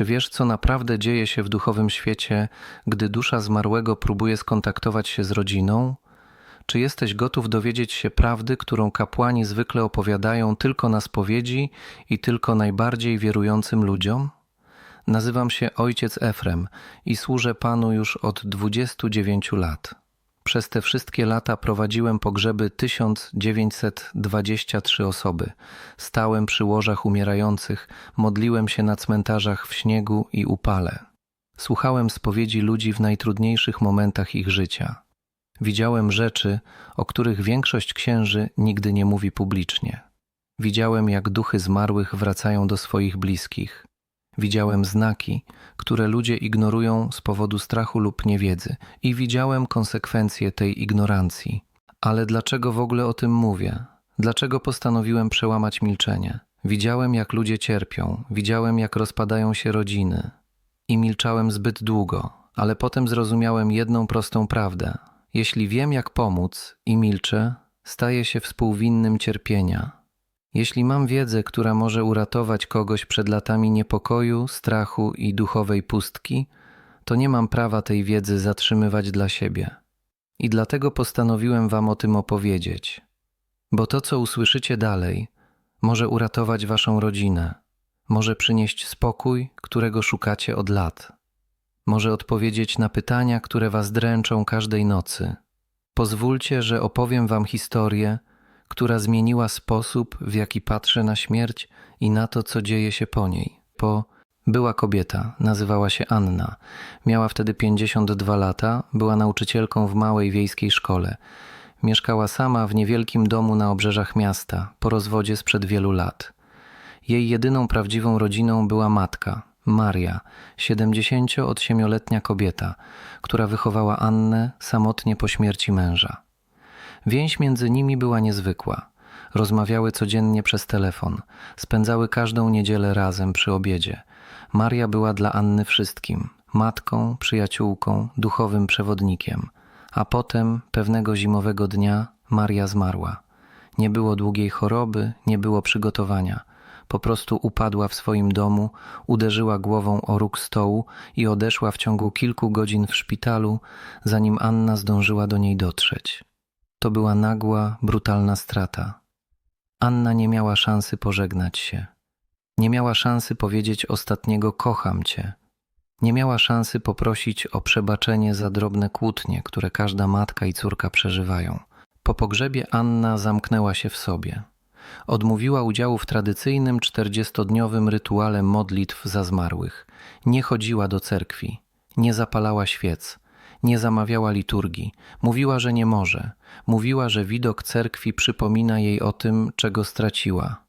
Czy wiesz, co naprawdę dzieje się w duchowym świecie, gdy dusza zmarłego próbuje skontaktować się z rodziną? Czy jesteś gotów dowiedzieć się prawdy, którą kapłani zwykle opowiadają tylko na spowiedzi i tylko najbardziej wierującym ludziom? Nazywam się ojciec Efrem i służę Panu już od 29 lat. Przez te wszystkie lata prowadziłem pogrzeby 1923 osoby. Stałem przy łożach umierających, modliłem się na cmentarzach w śniegu i upale. Słuchałem spowiedzi ludzi w najtrudniejszych momentach ich życia. Widziałem rzeczy, o których większość księży nigdy nie mówi publicznie. Widziałem, jak duchy zmarłych wracają do swoich bliskich. Widziałem znaki, które ludzie ignorują z powodu strachu lub niewiedzy, i widziałem konsekwencje tej ignorancji. Ale dlaczego w ogóle o tym mówię? Dlaczego postanowiłem przełamać milczenie? Widziałem, jak ludzie cierpią, widziałem, jak rozpadają się rodziny. I milczałem zbyt długo, ale potem zrozumiałem jedną prostą prawdę. Jeśli wiem, jak pomóc i milczę, staję się współwinnym cierpienia. Jeśli mam wiedzę, która może uratować kogoś przed latami niepokoju, strachu i duchowej pustki, to nie mam prawa tej wiedzy zatrzymywać dla siebie. I dlatego postanowiłem Wam o tym opowiedzieć. Bo to, co usłyszycie dalej, może uratować Waszą rodzinę, może przynieść spokój, którego szukacie od lat, może odpowiedzieć na pytania, które Was dręczą każdej nocy. Pozwólcie, że opowiem Wam historię, która zmieniła sposób, w jaki patrzę na śmierć i na to, co dzieje się po niej. Po była kobieta, nazywała się Anna. Miała wtedy 52 lata, była nauczycielką w małej wiejskiej szkole. Mieszkała sama w niewielkim domu na obrzeżach miasta, po rozwodzie sprzed wielu lat. Jej jedyną prawdziwą rodziną była matka, Maria, 78-letnia kobieta, która wychowała Annę samotnie po śmierci męża. Więź między nimi była niezwykła. Rozmawiały codziennie przez telefon, spędzały każdą niedzielę razem przy obiedzie. Maria była dla Anny wszystkim matką, przyjaciółką, duchowym przewodnikiem. A potem, pewnego zimowego dnia, Maria zmarła. Nie było długiej choroby, nie było przygotowania. Po prostu upadła w swoim domu, uderzyła głową o róg stołu i odeszła w ciągu kilku godzin w szpitalu, zanim Anna zdążyła do niej dotrzeć. To była nagła, brutalna strata. Anna nie miała szansy pożegnać się. Nie miała szansy powiedzieć ostatniego kocham cię. Nie miała szansy poprosić o przebaczenie za drobne kłótnie, które każda matka i córka przeżywają. Po pogrzebie Anna zamknęła się w sobie. Odmówiła udziału w tradycyjnym czterdziestodniowym rytuale modlitw za zmarłych. Nie chodziła do cerkwi, nie zapalała świec, nie zamawiała liturgii. Mówiła, że nie może. Mówiła, że widok cerkwi przypomina jej o tym, czego straciła.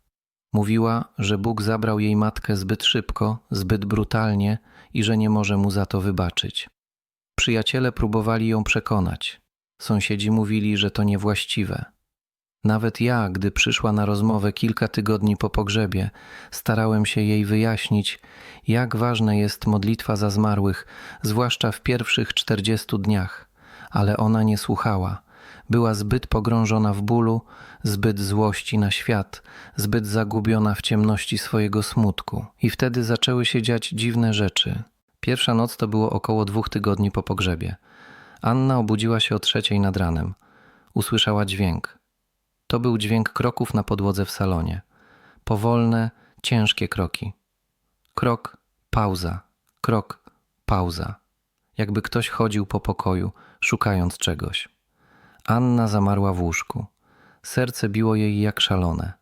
Mówiła, że Bóg zabrał jej matkę zbyt szybko, zbyt brutalnie i że nie może mu za to wybaczyć. Przyjaciele próbowali ją przekonać. Sąsiedzi mówili, że to niewłaściwe. Nawet ja, gdy przyszła na rozmowę kilka tygodni po pogrzebie, starałem się jej wyjaśnić, jak ważna jest modlitwa za zmarłych, zwłaszcza w pierwszych czterdziestu dniach, ale ona nie słuchała. Była zbyt pogrążona w bólu, zbyt złości na świat, zbyt zagubiona w ciemności swojego smutku. I wtedy zaczęły się dziać dziwne rzeczy. Pierwsza noc to było około dwóch tygodni po pogrzebie. Anna obudziła się o trzeciej nad ranem. Usłyszała dźwięk. To był dźwięk kroków na podłodze w salonie. Powolne, ciężkie kroki. Krok, pauza, krok, pauza. Jakby ktoś chodził po pokoju, szukając czegoś. Anna zamarła w łóżku. Serce biło jej jak szalone.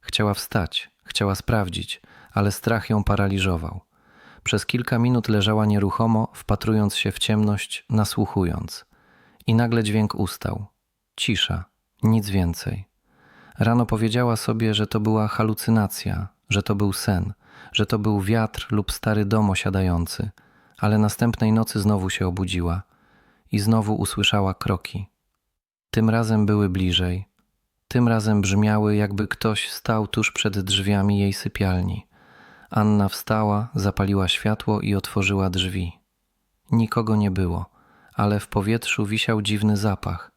Chciała wstać, chciała sprawdzić, ale strach ją paraliżował. Przez kilka minut leżała nieruchomo, wpatrując się w ciemność, nasłuchując. I nagle dźwięk ustał. Cisza, nic więcej. Rano powiedziała sobie, że to była halucynacja, że to był sen, że to był wiatr lub stary dom osiadający, ale następnej nocy znowu się obudziła i znowu usłyszała kroki. Tym razem były bliżej, tym razem brzmiały, jakby ktoś stał tuż przed drzwiami jej sypialni. Anna wstała, zapaliła światło i otworzyła drzwi. Nikogo nie było, ale w powietrzu wisiał dziwny zapach.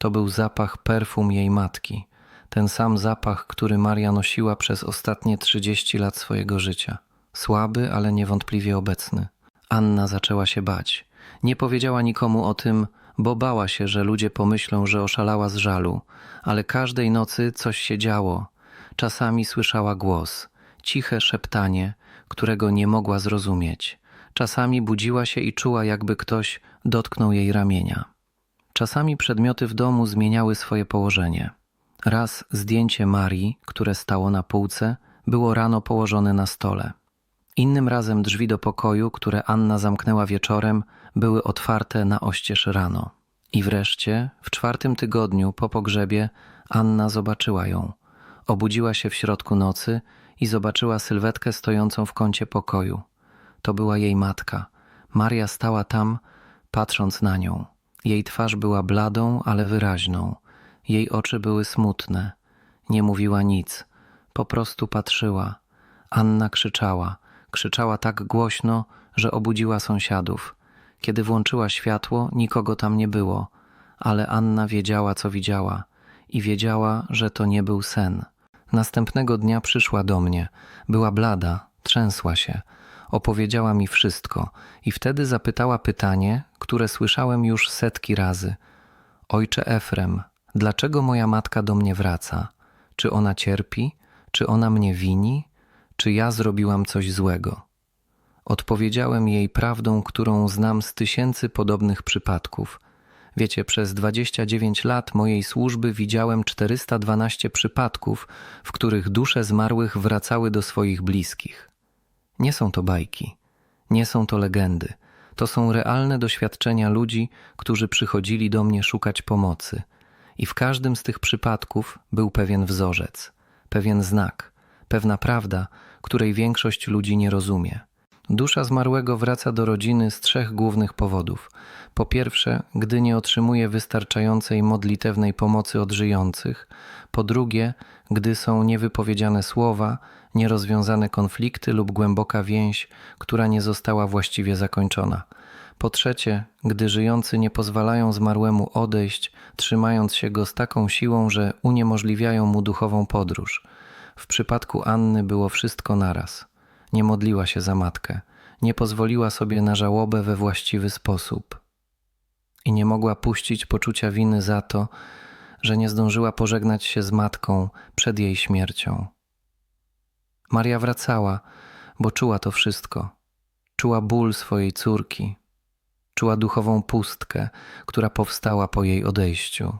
To był zapach perfum jej matki, ten sam zapach, który Maria nosiła przez ostatnie trzydzieści lat swojego życia słaby, ale niewątpliwie obecny. Anna zaczęła się bać. Nie powiedziała nikomu o tym, bo bała się, że ludzie pomyślą, że oszalała z żalu, ale każdej nocy coś się działo. Czasami słyszała głos, ciche szeptanie, którego nie mogła zrozumieć. Czasami budziła się i czuła, jakby ktoś dotknął jej ramienia. Czasami przedmioty w domu zmieniały swoje położenie. Raz zdjęcie Marii, które stało na półce, było rano położone na stole. Innym razem drzwi do pokoju, które Anna zamknęła wieczorem, były otwarte na oścież rano. I wreszcie, w czwartym tygodniu po pogrzebie, Anna zobaczyła ją. Obudziła się w środku nocy i zobaczyła sylwetkę stojącą w kącie pokoju. To była jej matka. Maria stała tam, patrząc na nią. Jej twarz była bladą, ale wyraźną. Jej oczy były smutne. Nie mówiła nic, po prostu patrzyła. Anna krzyczała. Krzyczała tak głośno, że obudziła sąsiadów. Kiedy włączyła światło, nikogo tam nie było, ale Anna wiedziała, co widziała i wiedziała, że to nie był sen. Następnego dnia przyszła do mnie. Była blada, trzęsła się. Opowiedziała mi wszystko i wtedy zapytała pytanie, które słyszałem już setki razy. Ojcze Efrem, dlaczego moja matka do mnie wraca? Czy ona cierpi? Czy ona mnie wini? Czy ja zrobiłam coś złego? Odpowiedziałem jej prawdą, którą znam z tysięcy podobnych przypadków. Wiecie, przez 29 lat mojej służby widziałem 412 przypadków, w których dusze zmarłych wracały do swoich bliskich. Nie są to bajki, nie są to legendy. To są realne doświadczenia ludzi, którzy przychodzili do mnie szukać pomocy. I w każdym z tych przypadków był pewien wzorzec, pewien znak, pewna prawda, której większość ludzi nie rozumie. Dusza zmarłego wraca do rodziny z trzech głównych powodów. Po pierwsze, gdy nie otrzymuje wystarczającej modlitewnej pomocy od żyjących. Po drugie, gdy są niewypowiedziane słowa, nierozwiązane konflikty lub głęboka więź, która nie została właściwie zakończona. Po trzecie, gdy żyjący nie pozwalają zmarłemu odejść, trzymając się go z taką siłą, że uniemożliwiają mu duchową podróż. W przypadku Anny było wszystko naraz. Nie modliła się za matkę, nie pozwoliła sobie na żałobę we właściwy sposób i nie mogła puścić poczucia winy za to, że nie zdążyła pożegnać się z matką przed jej śmiercią. Maria wracała, bo czuła to wszystko. Czuła ból swojej córki, czuła duchową pustkę, która powstała po jej odejściu.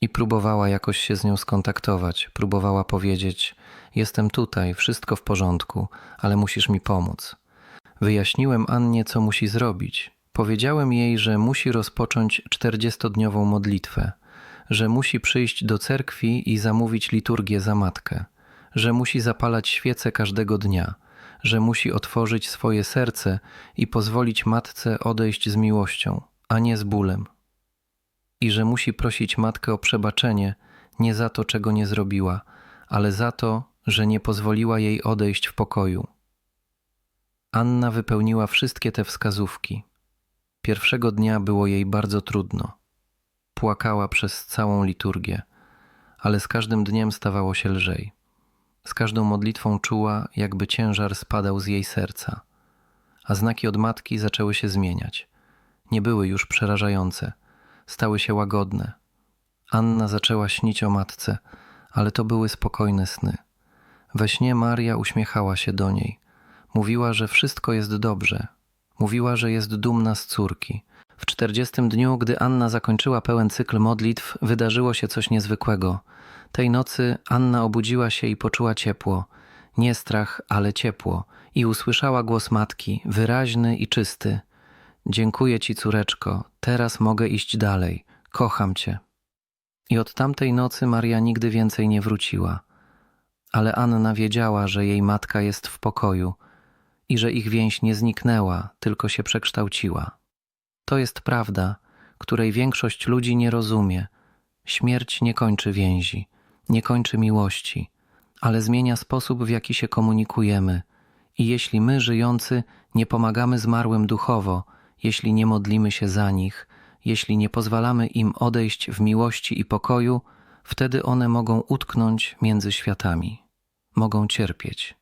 I próbowała jakoś się z nią skontaktować, próbowała powiedzieć: Jestem tutaj, wszystko w porządku, ale musisz mi pomóc. Wyjaśniłem Annie, co musi zrobić. Powiedziałem jej, że musi rozpocząć czterdziestodniową modlitwę, że musi przyjść do cerkwi i zamówić liturgię za matkę, że musi zapalać świece każdego dnia, że musi otworzyć swoje serce i pozwolić matce odejść z miłością, a nie z bólem. I że musi prosić matkę o przebaczenie nie za to, czego nie zrobiła, ale za to, że nie pozwoliła jej odejść w pokoju. Anna wypełniła wszystkie te wskazówki. Pierwszego dnia było jej bardzo trudno. Płakała przez całą liturgię, ale z każdym dniem stawało się lżej. Z każdą modlitwą czuła, jakby ciężar spadał z jej serca, a znaki od matki zaczęły się zmieniać. Nie były już przerażające, stały się łagodne. Anna zaczęła śnić o matce, ale to były spokojne sny. We śnie Maria uśmiechała się do niej. Mówiła, że wszystko jest dobrze. Mówiła, że jest dumna z córki. W czterdziestym dniu, gdy Anna zakończyła pełen cykl modlitw, wydarzyło się coś niezwykłego. Tej nocy Anna obudziła się i poczuła ciepło. Nie strach, ale ciepło. I usłyszała głos matki, wyraźny i czysty. Dziękuję ci, córeczko, teraz mogę iść dalej. Kocham cię. I od tamtej nocy Maria nigdy więcej nie wróciła. Ale Anna wiedziała, że jej matka jest w pokoju i że ich więź nie zniknęła, tylko się przekształciła. To jest prawda, której większość ludzi nie rozumie. Śmierć nie kończy więzi, nie kończy miłości, ale zmienia sposób, w jaki się komunikujemy. I jeśli my, żyjący, nie pomagamy zmarłym duchowo, jeśli nie modlimy się za nich, jeśli nie pozwalamy im odejść w miłości i pokoju, wtedy one mogą utknąć między światami, mogą cierpieć.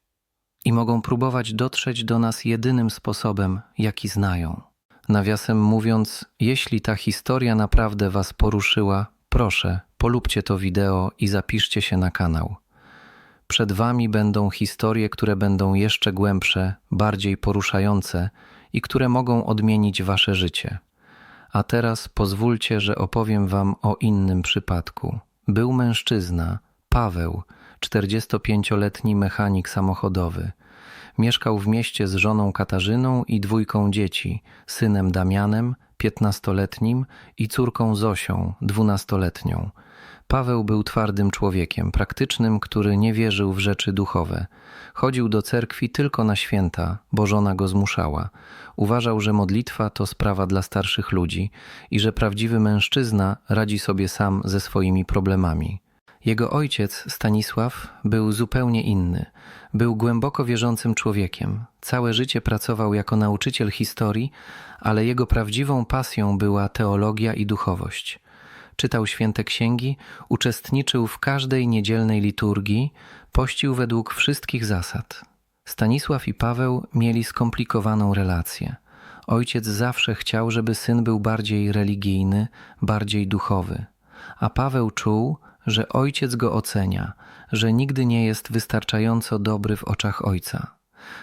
i mogą próbować dotrzeć do nas jedynym sposobem, jaki znają. Nawiasem mówiąc, jeśli ta historia naprawdę Was poruszyła, proszę, polubcie to wideo i zapiszcie się na kanał. Przed Wami będą historie, które będą jeszcze głębsze, bardziej poruszające i które mogą odmienić Wasze życie. A teraz pozwólcie, że opowiem Wam o innym przypadku. Był mężczyzna, Paweł, 45-letni mechanik samochodowy. Mieszkał w mieście z żoną Katarzyną i dwójką dzieci, synem Damianem, 15-letnim i córką Zosią, 12-letnią. Paweł był twardym człowiekiem, praktycznym, który nie wierzył w rzeczy duchowe. Chodził do cerkwi tylko na święta, bo żona go zmuszała. Uważał, że modlitwa to sprawa dla starszych ludzi i że prawdziwy mężczyzna radzi sobie sam ze swoimi problemami. Jego ojciec, Stanisław, był zupełnie inny. Był głęboko wierzącym człowiekiem. Całe życie pracował jako nauczyciel historii, ale jego prawdziwą pasją była teologia i duchowość. Czytał święte księgi, uczestniczył w każdej niedzielnej liturgii, pościł według wszystkich zasad. Stanisław i Paweł mieli skomplikowaną relację. Ojciec zawsze chciał, żeby syn był bardziej religijny, bardziej duchowy, a Paweł czuł, że ojciec go ocenia, że nigdy nie jest wystarczająco dobry w oczach ojca.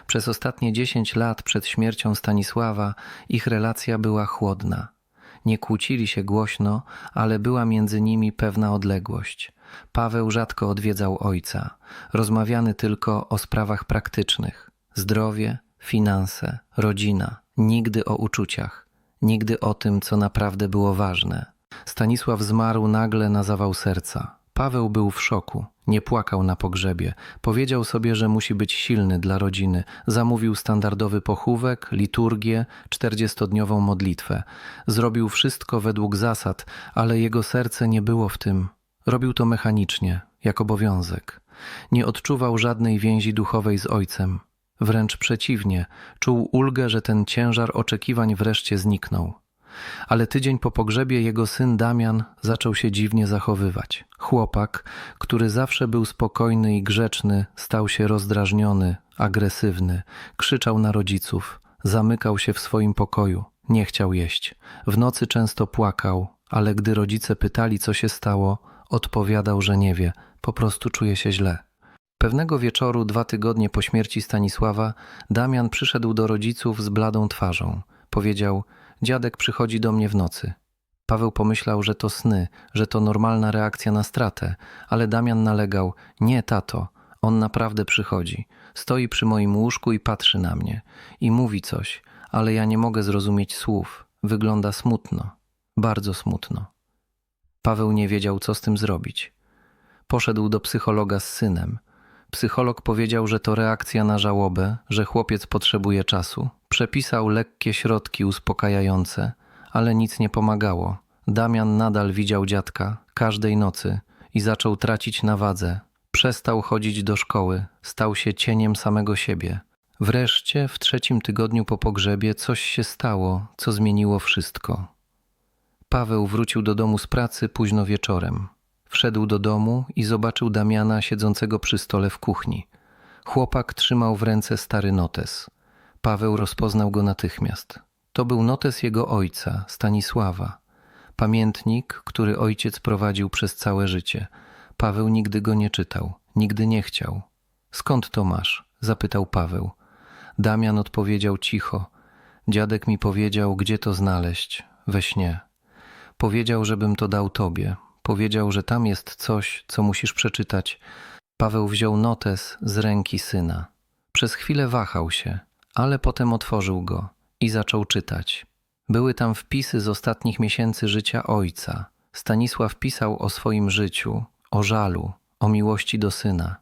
Przez ostatnie dziesięć lat przed śmiercią Stanisława ich relacja była chłodna. Nie kłócili się głośno, ale była między nimi pewna odległość. Paweł rzadko odwiedzał ojca, rozmawiany tylko o sprawach praktycznych zdrowie, finanse, rodzina, nigdy o uczuciach, nigdy o tym, co naprawdę było ważne. Stanisław zmarł nagle na zawał serca. Paweł był w szoku. Nie płakał na pogrzebie. Powiedział sobie, że musi być silny dla rodziny. Zamówił standardowy pochówek, liturgię, czterdziestodniową modlitwę. Zrobił wszystko według zasad, ale jego serce nie było w tym. Robił to mechanicznie, jak obowiązek. Nie odczuwał żadnej więzi duchowej z ojcem. Wręcz przeciwnie, czuł ulgę, że ten ciężar oczekiwań wreszcie zniknął. Ale tydzień po pogrzebie jego syn Damian zaczął się dziwnie zachowywać. Chłopak, który zawsze był spokojny i grzeczny, stał się rozdrażniony, agresywny, krzyczał na rodziców, zamykał się w swoim pokoju, nie chciał jeść. W nocy często płakał, ale gdy rodzice pytali, co się stało, odpowiadał, że nie wie, po prostu czuje się źle. Pewnego wieczoru, dwa tygodnie po śmierci Stanisława, Damian przyszedł do rodziców z bladą twarzą. Powiedział: Dziadek przychodzi do mnie w nocy. Paweł pomyślał, że to sny, że to normalna reakcja na stratę, ale Damian nalegał: Nie, tato, on naprawdę przychodzi. Stoi przy moim łóżku i patrzy na mnie. I mówi coś, ale ja nie mogę zrozumieć słów. Wygląda smutno, bardzo smutno. Paweł nie wiedział, co z tym zrobić. Poszedł do psychologa z synem. Psycholog powiedział, że to reakcja na żałobę, że chłopiec potrzebuje czasu. Przepisał lekkie środki uspokajające, ale nic nie pomagało. Damian nadal widział dziadka każdej nocy i zaczął tracić na wadze. Przestał chodzić do szkoły, stał się cieniem samego siebie. Wreszcie w trzecim tygodniu po pogrzebie coś się stało, co zmieniło wszystko. Paweł wrócił do domu z pracy późno wieczorem. Wszedł do domu i zobaczył Damiana siedzącego przy stole w kuchni. Chłopak trzymał w ręce stary notes. Paweł rozpoznał go natychmiast. To był notes jego ojca, Stanisława. Pamiętnik, który ojciec prowadził przez całe życie. Paweł nigdy go nie czytał, nigdy nie chciał. Skąd to masz? zapytał Paweł. Damian odpowiedział cicho. Dziadek mi powiedział, gdzie to znaleźć, we śnie. Powiedział, żebym to dał tobie. Powiedział, że tam jest coś, co musisz przeczytać. Paweł wziął notes z ręki syna. Przez chwilę wahał się, ale potem otworzył go i zaczął czytać. Były tam wpisy z ostatnich miesięcy życia ojca. Stanisław pisał o swoim życiu, o żalu, o miłości do syna.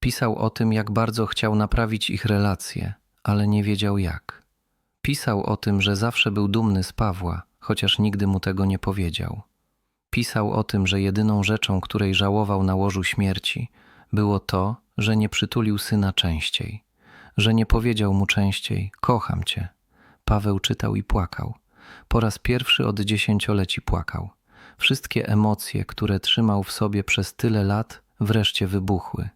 Pisał o tym, jak bardzo chciał naprawić ich relacje, ale nie wiedział jak. Pisał o tym, że zawsze był dumny z Pawła, chociaż nigdy mu tego nie powiedział. Pisał o tym, że jedyną rzeczą, której żałował na łożu śmierci, było to, że nie przytulił syna częściej, że nie powiedział mu częściej: Kocham cię. Paweł czytał i płakał. Po raz pierwszy od dziesięcioleci płakał. Wszystkie emocje, które trzymał w sobie przez tyle lat, wreszcie wybuchły.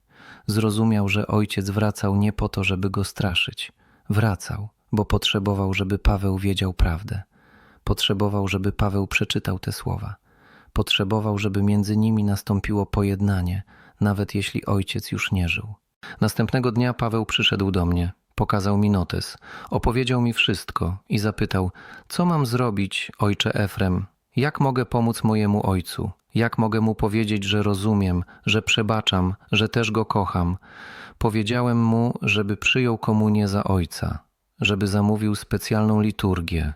Zrozumiał, że ojciec wracał nie po to, żeby go straszyć. Wracał, bo potrzebował, żeby Paweł wiedział prawdę. Potrzebował, żeby Paweł przeczytał te słowa. Potrzebował, żeby między nimi nastąpiło pojednanie, nawet jeśli ojciec już nie żył. Następnego dnia Paweł przyszedł do mnie, pokazał mi notes, opowiedział mi wszystko i zapytał: Co mam zrobić, ojcze Efrem? Jak mogę pomóc mojemu ojcu? Jak mogę mu powiedzieć, że rozumiem, że przebaczam, że też go kocham? Powiedziałem mu, żeby przyjął komunię za ojca, żeby zamówił specjalną liturgię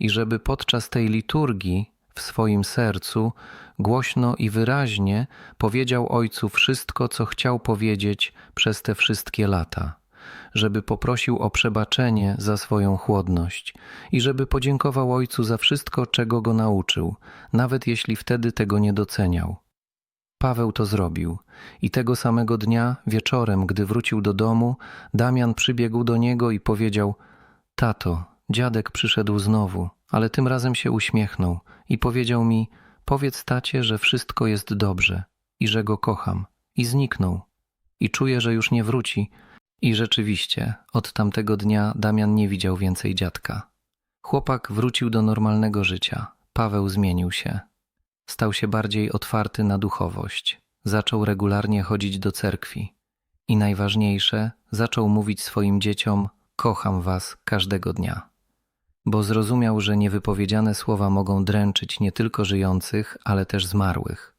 i żeby podczas tej liturgii w swoim sercu głośno i wyraźnie powiedział ojcu wszystko, co chciał powiedzieć przez te wszystkie lata żeby poprosił o przebaczenie za swoją chłodność i żeby podziękował ojcu za wszystko, czego go nauczył, nawet jeśli wtedy tego nie doceniał. Paweł to zrobił i tego samego dnia, wieczorem, gdy wrócił do domu, Damian przybiegł do niego i powiedział: Tato, dziadek przyszedł znowu, ale tym razem się uśmiechnął i powiedział mi: Powiedz tacie, że wszystko jest dobrze i że go kocham. I zniknął. I czuję, że już nie wróci, i rzeczywiście, od tamtego dnia Damian nie widział więcej dziadka. Chłopak wrócił do normalnego życia. Paweł zmienił się. Stał się bardziej otwarty na duchowość. Zaczął regularnie chodzić do cerkwi. I najważniejsze, zaczął mówić swoim dzieciom: Kocham was każdego dnia. Bo zrozumiał, że niewypowiedziane słowa mogą dręczyć nie tylko żyjących, ale też zmarłych.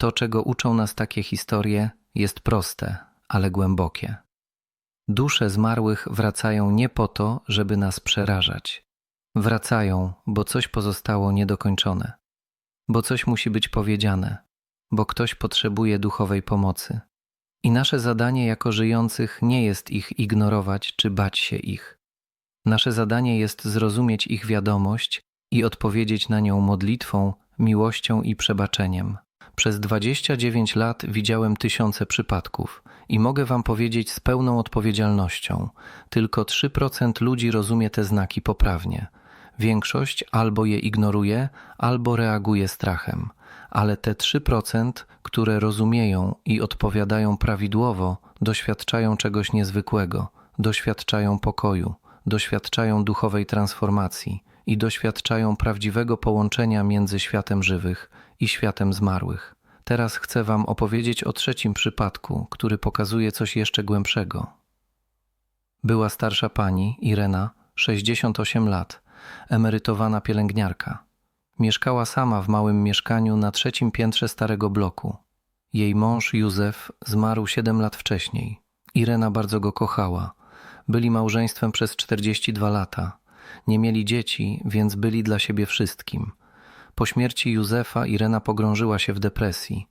To, czego uczą nas takie historie, jest proste, ale głębokie. Dusze zmarłych wracają nie po to, żeby nas przerażać. Wracają, bo coś pozostało niedokończone, bo coś musi być powiedziane, bo ktoś potrzebuje duchowej pomocy. I nasze zadanie jako żyjących nie jest ich ignorować czy bać się ich. Nasze zadanie jest zrozumieć ich wiadomość i odpowiedzieć na nią modlitwą, miłością i przebaczeniem. Przez 29 lat widziałem tysiące przypadków i mogę Wam powiedzieć z pełną odpowiedzialnością: tylko 3% ludzi rozumie te znaki poprawnie. Większość albo je ignoruje, albo reaguje strachem. Ale te 3%, które rozumieją i odpowiadają prawidłowo, doświadczają czegoś niezwykłego, doświadczają pokoju, doświadczają duchowej transformacji i doświadczają prawdziwego połączenia między światem żywych i światem zmarłych. Teraz chcę Wam opowiedzieć o trzecim przypadku, który pokazuje coś jeszcze głębszego. Była starsza pani, Irena, 68 lat, emerytowana pielęgniarka. Mieszkała sama w małym mieszkaniu na trzecim piętrze starego bloku. Jej mąż Józef zmarł 7 lat wcześniej. Irena bardzo go kochała. Byli małżeństwem przez 42 lata. Nie mieli dzieci, więc byli dla siebie wszystkim – po śmierci Józefa Irena pogrążyła się w depresji.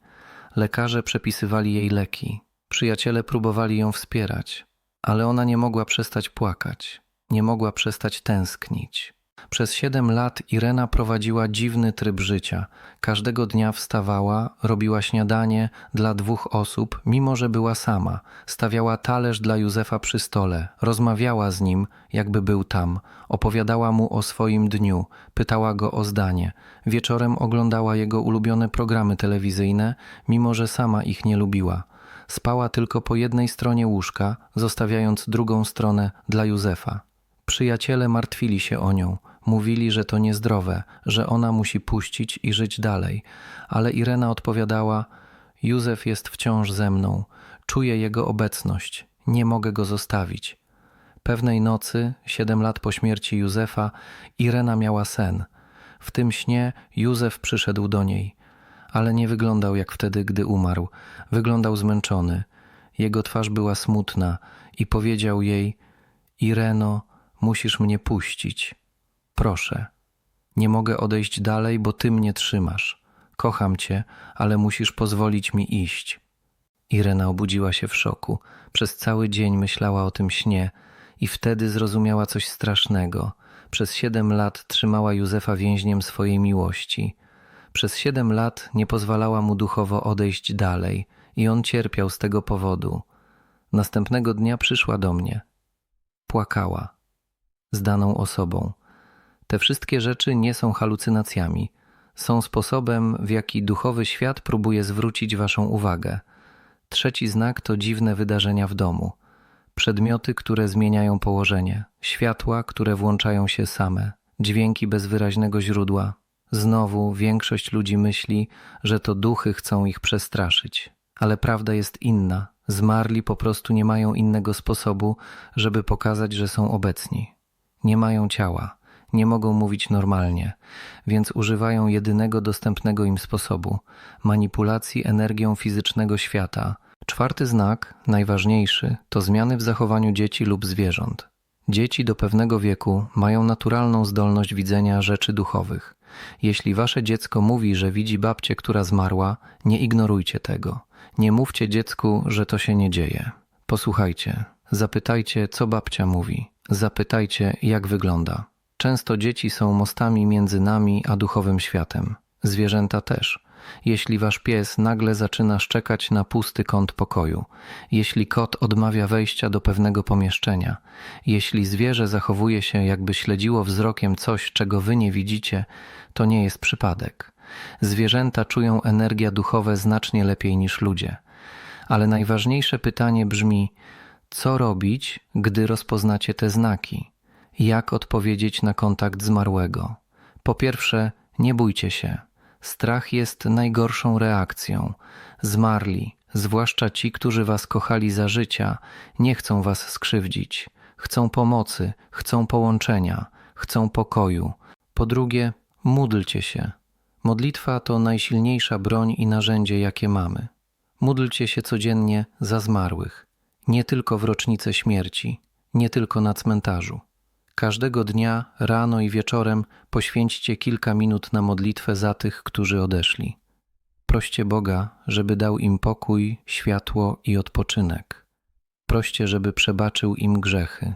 Lekarze przepisywali jej leki. Przyjaciele próbowali ją wspierać, ale ona nie mogła przestać płakać, nie mogła przestać tęsknić. Przez siedem lat Irena prowadziła dziwny tryb życia. Każdego dnia wstawała, robiła śniadanie dla dwóch osób, mimo że była sama. Stawiała talerz dla Józefa przy stole, rozmawiała z nim, jakby był tam, opowiadała mu o swoim dniu, pytała go o zdanie. Wieczorem oglądała jego ulubione programy telewizyjne, mimo że sama ich nie lubiła. Spała tylko po jednej stronie łóżka, zostawiając drugą stronę dla Józefa. Przyjaciele martwili się o nią. Mówili, że to niezdrowe, że ona musi puścić i żyć dalej, ale Irena odpowiadała: Józef jest wciąż ze mną, czuję jego obecność, nie mogę go zostawić. Pewnej nocy, siedem lat po śmierci Józefa, Irena miała sen. W tym śnie Józef przyszedł do niej, ale nie wyglądał jak wtedy, gdy umarł. Wyglądał zmęczony. Jego twarz była smutna i powiedział jej: Ireno, musisz mnie puścić. Proszę, nie mogę odejść dalej, bo ty mnie trzymasz. Kocham cię, ale musisz pozwolić mi iść. Irena obudziła się w szoku. Przez cały dzień myślała o tym śnie i wtedy zrozumiała coś strasznego. Przez siedem lat trzymała Józefa więźniem swojej miłości. Przez siedem lat nie pozwalała mu duchowo odejść dalej i on cierpiał z tego powodu. Następnego dnia przyszła do mnie. Płakała. Z daną osobą. Te wszystkie rzeczy nie są halucynacjami, są sposobem, w jaki duchowy świat próbuje zwrócić Waszą uwagę. Trzeci znak to dziwne wydarzenia w domu. Przedmioty, które zmieniają położenie, światła, które włączają się same, dźwięki bez wyraźnego źródła. Znowu większość ludzi myśli, że to duchy chcą ich przestraszyć. Ale prawda jest inna. Zmarli po prostu nie mają innego sposobu, żeby pokazać, że są obecni. Nie mają ciała, nie mogą mówić normalnie, więc używają jedynego dostępnego im sposobu manipulacji energią fizycznego świata. Czwarty znak, najważniejszy, to zmiany w zachowaniu dzieci lub zwierząt. Dzieci do pewnego wieku mają naturalną zdolność widzenia rzeczy duchowych. Jeśli wasze dziecko mówi, że widzi babcię, która zmarła, nie ignorujcie tego. Nie mówcie dziecku, że to się nie dzieje. Posłuchajcie, zapytajcie, co babcia mówi. Zapytajcie, jak wygląda. Często dzieci są mostami między nami a duchowym światem. Zwierzęta też. Jeśli wasz pies nagle zaczyna szczekać na pusty kąt pokoju, jeśli kot odmawia wejścia do pewnego pomieszczenia, jeśli zwierzę zachowuje się, jakby śledziło wzrokiem coś, czego wy nie widzicie, to nie jest przypadek. Zwierzęta czują energia duchowe znacznie lepiej niż ludzie. Ale najważniejsze pytanie brzmi: co robić, gdy rozpoznacie te znaki? Jak odpowiedzieć na kontakt zmarłego? Po pierwsze, nie bójcie się. Strach jest najgorszą reakcją. Zmarli, zwłaszcza ci, którzy was kochali za życia, nie chcą was skrzywdzić. Chcą pomocy, chcą połączenia, chcą pokoju. Po drugie, módlcie się. Modlitwa to najsilniejsza broń i narzędzie, jakie mamy. Módlcie się codziennie za zmarłych, nie tylko w rocznicę śmierci, nie tylko na cmentarzu. Każdego dnia, rano i wieczorem poświęćcie kilka minut na modlitwę za tych, którzy odeszli. Proście Boga, żeby dał im pokój, światło i odpoczynek. Proście, żeby przebaczył im grzechy.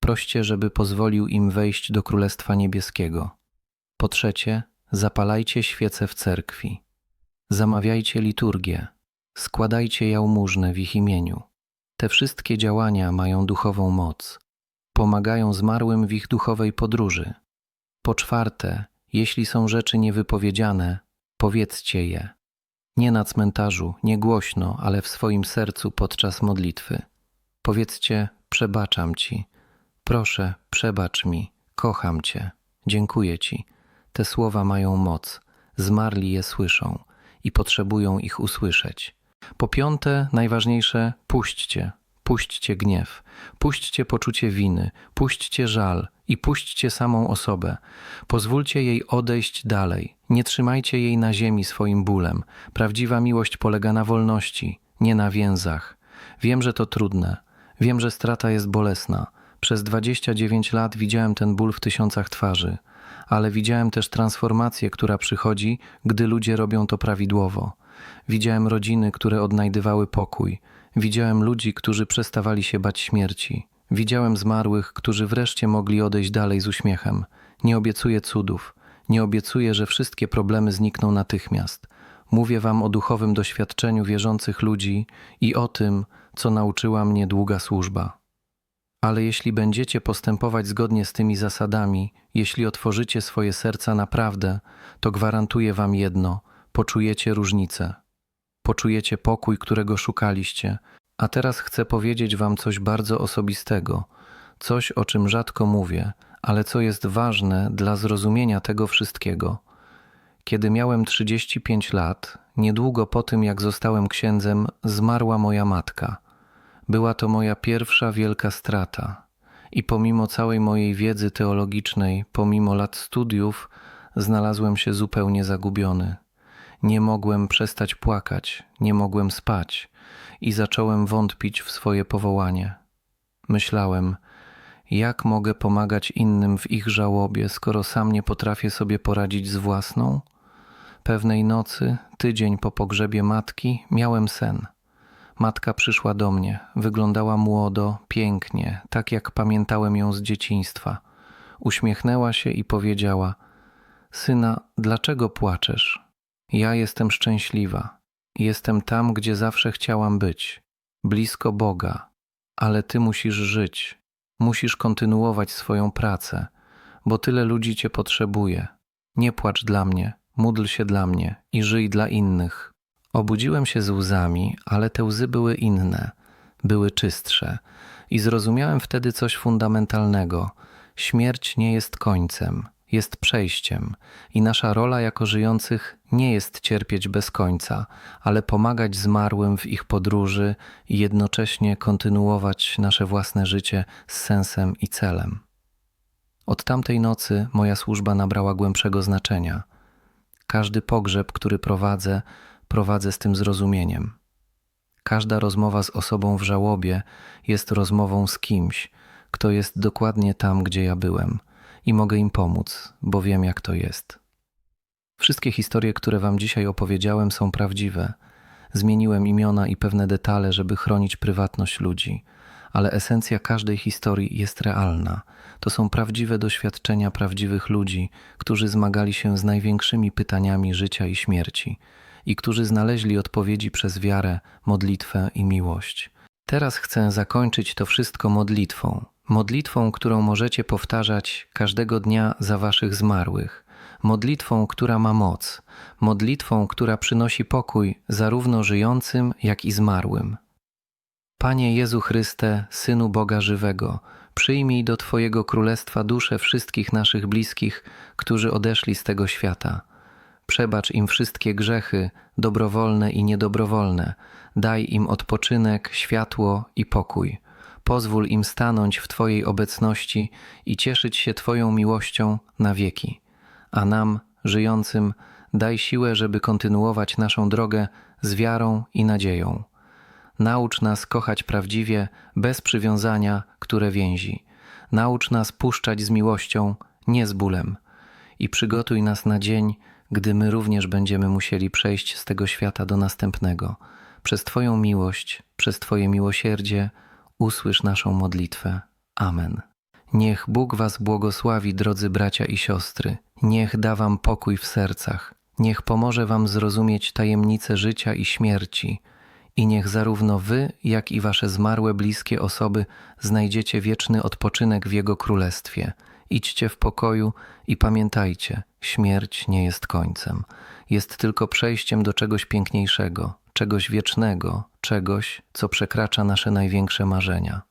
Proście, żeby pozwolił im wejść do Królestwa Niebieskiego. Po trzecie, zapalajcie świece w cerkwi. Zamawiajcie liturgię. Składajcie jałmużnę w ich imieniu. Te wszystkie działania mają duchową moc pomagają zmarłym w ich duchowej podróży. Po czwarte, jeśli są rzeczy niewypowiedziane, powiedzcie je. Nie na cmentarzu, nie głośno, ale w swoim sercu podczas modlitwy. Powiedzcie: Przebaczam ci. Proszę, przebacz mi. Kocham cię. Dziękuję ci. Te słowa mają moc. Zmarli je słyszą i potrzebują ich usłyszeć. Po piąte, najważniejsze, puśćcie, Puśćcie gniew, puśćcie poczucie winy, puśćcie żal i puśćcie samą osobę. Pozwólcie jej odejść dalej. Nie trzymajcie jej na ziemi swoim bólem. Prawdziwa miłość polega na wolności, nie na więzach. Wiem, że to trudne. Wiem, że strata jest bolesna. Przez 29 lat widziałem ten ból w tysiącach twarzy, ale widziałem też transformację, która przychodzi, gdy ludzie robią to prawidłowo. Widziałem rodziny, które odnajdywały pokój. Widziałem ludzi, którzy przestawali się bać śmierci. Widziałem zmarłych, którzy wreszcie mogli odejść dalej z uśmiechem. Nie obiecuję cudów. Nie obiecuję, że wszystkie problemy znikną natychmiast. Mówię wam o duchowym doświadczeniu wierzących ludzi i o tym, co nauczyła mnie długa służba. Ale jeśli będziecie postępować zgodnie z tymi zasadami, jeśli otworzycie swoje serca naprawdę, to gwarantuję wam jedno: poczujecie różnicę poczujecie pokój, którego szukaliście. A teraz chcę powiedzieć Wam coś bardzo osobistego, coś o czym rzadko mówię, ale co jest ważne dla zrozumienia tego wszystkiego. Kiedy miałem 35 lat, niedługo po tym jak zostałem księdzem, zmarła moja matka. Była to moja pierwsza wielka strata. I pomimo całej mojej wiedzy teologicznej, pomimo lat studiów, znalazłem się zupełnie zagubiony. Nie mogłem przestać płakać, nie mogłem spać i zacząłem wątpić w swoje powołanie. Myślałem, jak mogę pomagać innym w ich żałobie, skoro sam nie potrafię sobie poradzić z własną? Pewnej nocy, tydzień po pogrzebie matki, miałem sen. Matka przyszła do mnie, wyglądała młodo, pięknie, tak jak pamiętałem ją z dzieciństwa. Uśmiechnęła się i powiedziała: Syna, dlaczego płaczesz? Ja jestem szczęśliwa. Jestem tam, gdzie zawsze chciałam być, blisko Boga, ale Ty musisz żyć, musisz kontynuować swoją pracę, bo tyle ludzi Cię potrzebuje. Nie płacz dla mnie, módl się dla mnie i żyj dla innych. Obudziłem się z łzami, ale te łzy były inne, były czystsze i zrozumiałem wtedy coś fundamentalnego. Śmierć nie jest końcem, jest przejściem i nasza rola jako żyjących nie jest cierpieć bez końca, ale pomagać zmarłym w ich podróży i jednocześnie kontynuować nasze własne życie z sensem i celem. Od tamtej nocy moja służba nabrała głębszego znaczenia. Każdy pogrzeb, który prowadzę, prowadzę z tym zrozumieniem. Każda rozmowa z osobą w żałobie jest rozmową z kimś, kto jest dokładnie tam, gdzie ja byłem i mogę im pomóc, bo wiem, jak to jest. Wszystkie historie, które Wam dzisiaj opowiedziałem, są prawdziwe. Zmieniłem imiona i pewne detale, żeby chronić prywatność ludzi, ale esencja każdej historii jest realna. To są prawdziwe doświadczenia prawdziwych ludzi, którzy zmagali się z największymi pytaniami życia i śmierci i którzy znaleźli odpowiedzi przez wiarę, modlitwę i miłość. Teraz chcę zakończyć to wszystko modlitwą. Modlitwą, którą możecie powtarzać każdego dnia za waszych zmarłych. Modlitwą, która ma moc. Modlitwą, która przynosi pokój zarówno żyjącym, jak i zmarłym. Panie Jezu Chryste, Synu Boga Żywego, przyjmij do Twojego Królestwa dusze wszystkich naszych bliskich, którzy odeszli z tego świata. Przebacz im wszystkie grzechy, dobrowolne i niedobrowolne. Daj im odpoczynek, światło i pokój. Pozwól im stanąć w Twojej obecności i cieszyć się Twoją miłością na wieki. A nam, żyjącym, daj siłę, żeby kontynuować naszą drogę z wiarą i nadzieją. Naucz nas kochać prawdziwie, bez przywiązania, które więzi. Naucz nas puszczać z miłością, nie z bólem. I przygotuj nas na dzień, gdy my również będziemy musieli przejść z tego świata do następnego. Przez Twoją miłość, przez Twoje miłosierdzie, usłysz naszą modlitwę. Amen. Niech Bóg Was błogosławi, drodzy bracia i siostry. Niech da Wam pokój w sercach. Niech pomoże Wam zrozumieć tajemnice życia i śmierci. I niech zarówno Wy, jak i Wasze zmarłe bliskie osoby znajdziecie wieczny odpoczynek w Jego Królestwie. Idźcie w pokoju i pamiętajcie, śmierć nie jest końcem. Jest tylko przejściem do czegoś piękniejszego, czegoś wiecznego, czegoś, co przekracza nasze największe marzenia.